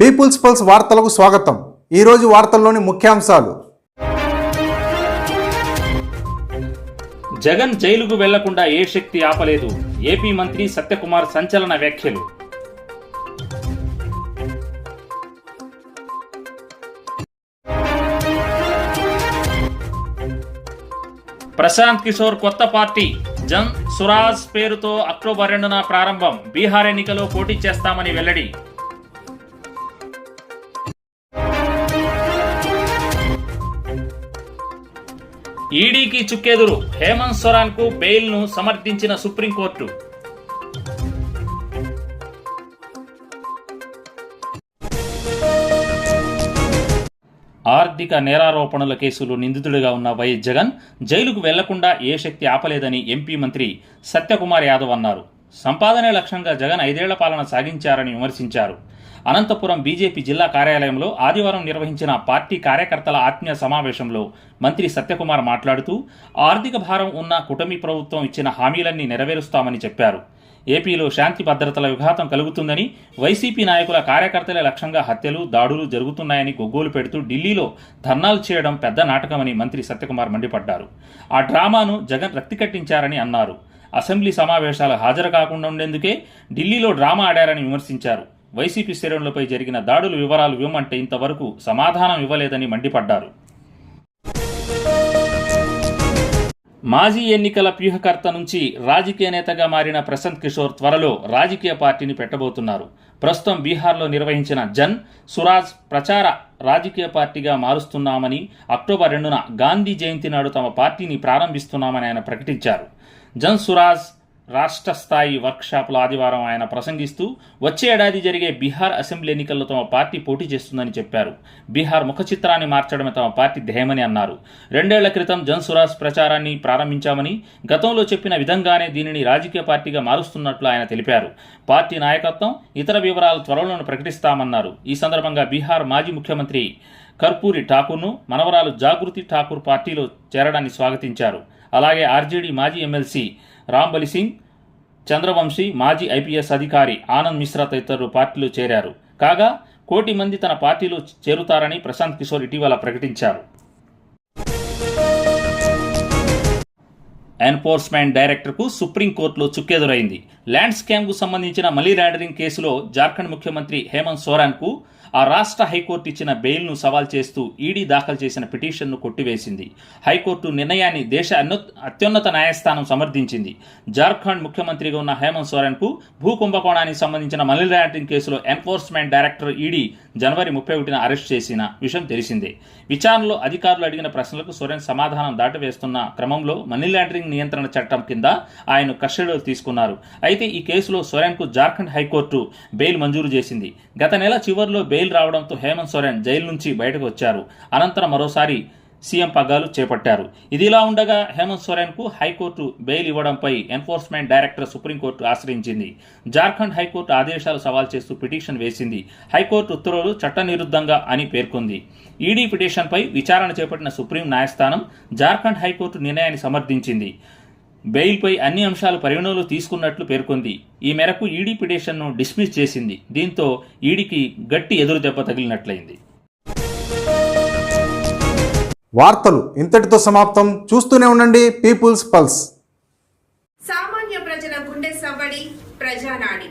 Peoples pulse వార్తలకు స్వాగతం. ఈరోజు వార్తల్లోని ముఖ్యాంశాలు. జగన్ జైలుకు వెళ్ళకుండా ఏ శక్తి ఆపలేదు. ఏపీ మంత్రి సత్యకుమార్ సంచలన వ్యాఖ్యలు. ప్రశాంత్ కిషోర్ కొత్త పార్టీ. జన్ సురాజ్ పేరుతో అక్టోబర్ రెండున ప్రారంభం. బీహార్ ఎన్నికలో పోటీ చేస్తామని వెల్లడి. ఈడీకి చుక్కెదురు హేమంత్ సొరాన్కు బెయిల్ను సమర్థించిన సుప్రీంకోర్టు. ఆర్థిక నేరారోపణల కేసులో నిందితుడిగా ఉన్న వైఎస్ జగన్ జైలుకు వెళ్ళకుండా ఏ శక్తి ఆపలేదని ఎంపీ మంత్రి సత్యకుమార్ యాదవ్ అన్నారు. సంపాదనే లక్ష్యంగా జగన్ ఐదేళ్ళ పాలన సాగించారని విమర్శించారు. అనంతపురం బీజేపీ జిల్లా కార్యాలయంలో ఆదివారం నిర్వహించిన పార్టీ కార్యకర్తల ఆత్మీయ సమావేశంలో మంత్రి సత్యకుమార్ మాట్లాడుతూ ఆర్థిక భారం ఉన్న కుటమి ప్రభుత్వం ఇచ్చిన హామీలన్నీ నెరవేరుస్తామని చెప్పారు. ఏపీలో శాంతి భద్రతల విఘాతం కలుగుతుందని వైసీపీ నాయకుల కార్యకర్తల లక్ష్యంగా హత్యలు దాడులు జరుగుతున్నాయని గొగ్గోలు పెడుతూ ఢిల్లీలో ధర్నాలు చేయడం పెద్ద నాటకమని మంత్రి సత్యకుమార్ మండిపడ్డారు. ఆ డ్రామాను జగన్ రక్తి కట్టించారని అన్నారు. అసెంబ్లీ సమావేశాలు హాజరు కాకుండా ఉండేందుకే ఢిల్లీలో డ్రామా ఆడారని విమర్శించారు. వైసీపీ శ్రేణులపై జరిగిన దాడుల వివరాలు ఇవ్వమంటే ఇంతవరకు సమాధానం ఇవ్వలేదని మండిపడ్డారు. మాజీ ఎన్నికల వ్యూహకర్త నుంచి రాజకీయ నేతగా మారిన ప్రశాంత్ కిషోర్ త్వరలో రాజకీయ పార్టీని పెట్టబోతున్నారు. ప్రస్తుతం బీహార్లో నిర్వహించిన జన్ సురాజ్ ప్రచార రాజకీయ పార్టీగా మారుస్తున్నామని అక్టోబర్ రెండున గాంధీ జయంతి నాడు తమ పార్టీని ప్రారంభిస్తున్నామని ఆయన ప్రకటించారు. జన్ సురాజ్ రాష్ట్ర స్థాయి వర్క్షాప్లో ఆదివారం ఆయన ప్రసంగిస్తూ వచ్చే ఏడాది జరిగే బీహార్ అసెంబ్లీ ఎన్నికల్లో తమ పార్టీ పోటీ చేస్తుందని చెప్పారు. బీహార్ ముఖ చిత్రాన్ని మార్చడమే తమ పార్టీ ధ్యేయమని అన్నారు. రెండేళ్ళ క్రితం జన్సురాజ్ ప్రచారాన్ని ప్రారంభించామని గతంలో చెప్పిన విధంగానే దీనిని రాజకీయ పార్టీగా మారుస్తున్నట్లు ఆయన తెలిపారు. పార్టీ నాయకత్వం ఇతర వివరాలు త్వరలో ప్రకటిస్తామన్నారు. ఈ సందర్భంగా బీహార్ మాజీ ముఖ్యమంత్రి కర్పూరి ఠాకూర్ను మనవరాలు జాగృతి ఠాకూర్ పార్టీలో చేరడాన్ని స్వాగతించారు. అలాగే ఆర్జేడీ మాజీ ఎమ్మెల్సీ రాంబలి సింగ్ చంద్రవంశీ మాజీ ఐపీఎస్ అధికారి ఆనంద్ మిశ్రా తదితరులు పార్టీలో చేరారు. కాగా కోటి మంది తన పార్టీలో చేరుతారని ప్రశాంత్ కిషోర్ ఇటీవల ప్రకటించారు. ఎన్ఫోర్స్మెంట్ డైరెక్టర్కు సుప్రీంకోర్టులో చుక్కెదురైంది. ల్యాండ్ స్కామ్కు సంబంధించిన మనీ ల్యాండరింగ్ కేసులో జార్ఖండ్ ముఖ్యమంత్రి హేమంత్ సోరాన్కు ఆ రాష్ట్ర హైకోర్టు ఇచ్చిన బెయిల్ను సవాల్ చేస్తూ ఈడీ దాఖలు చేసిన పిటిషన్ను కొట్టివేసింది. హైకోర్టు నిర్ణయాన్ని దేశ అత్యున్నత న్యాయస్థానం సమర్థించింది. జార్ఖండ్ ముఖ్యమంత్రిగా ఉన్న హేమంత్ సోరెన్కు భూ కుంభకోణానికి సంబంధించిన మనీ లాండరింగ్ కేసులో ఎన్ఫోర్స్మెంట్ డైరెక్టర్ ఈడీ జనవరి ముప్పై ఒకటిన అరెస్ట్ చేసిన విషయం తెలిసిందే. విచారణలో అధికారులు అడిగిన ప్రశ్నలకు సోరెన్ సమాధానం దాటవేస్తున్న క్రమంలో మనీ లాండరింగ్ నియంత్రణ చట్టం కింద ఆయన కస్టడీలో తీసుకున్నారు. అయితే ఈ కేసులో సోరెన్కు జార్ఖండ్ హైకోర్టు బెయిల్ మంజూరు చేసింది. గత నెల చివరిలో బెయిల్ రావడంతో హేమంత్ సోరెన్ జైలు నుంచి బయటకు వచ్చారు. అనంతరం మరోసారి సీఎం పగ్గాలు చేపట్టారు. ఇదిలా ఉండగా హేమంత్ సోరెన్కు హైకోర్టు బెయిల్ ఇవ్వడంపై ఎన్ఫోర్స్మెంట్ డైరెక్టర్ సుప్రీంకోర్టు ఆశ్రయించింది. జార్ఖండ్ హైకోర్టు ఆదేశాలు సవాల్ చేస్తూ పిటిషన్ వేసింది. హైకోర్టు ఉత్తర్వులు చట్టనిరుద్ధంగా అని పేర్కొంది. ఈడీ పిటిషన్పై విచారణ చేపట్టిన సుప్రీం న్యాయస్థానం జార్ఖండ్ హైకోర్టు నిర్ణయాన్ని సమర్థించింది. బెయిల్పై అన్ని అంశాలు పరిగణనలో తీసుకున్నట్లు పేర్కొంది. ఈ మేరకు ఈడీ పిటిషన్ను డిస్మిస్ చేసింది. దీంతో ఈడీకి గట్టి ఎదురు దెబ్బ తగిలినట్లయింది. వార్తలు ఇంతటితో సమాప్తం. చూస్తూనే ఉండండి పీపుల్స్ పల్స్. సామాన్య ప్రజల గుండె సవ్వడి ప్రజానాడి.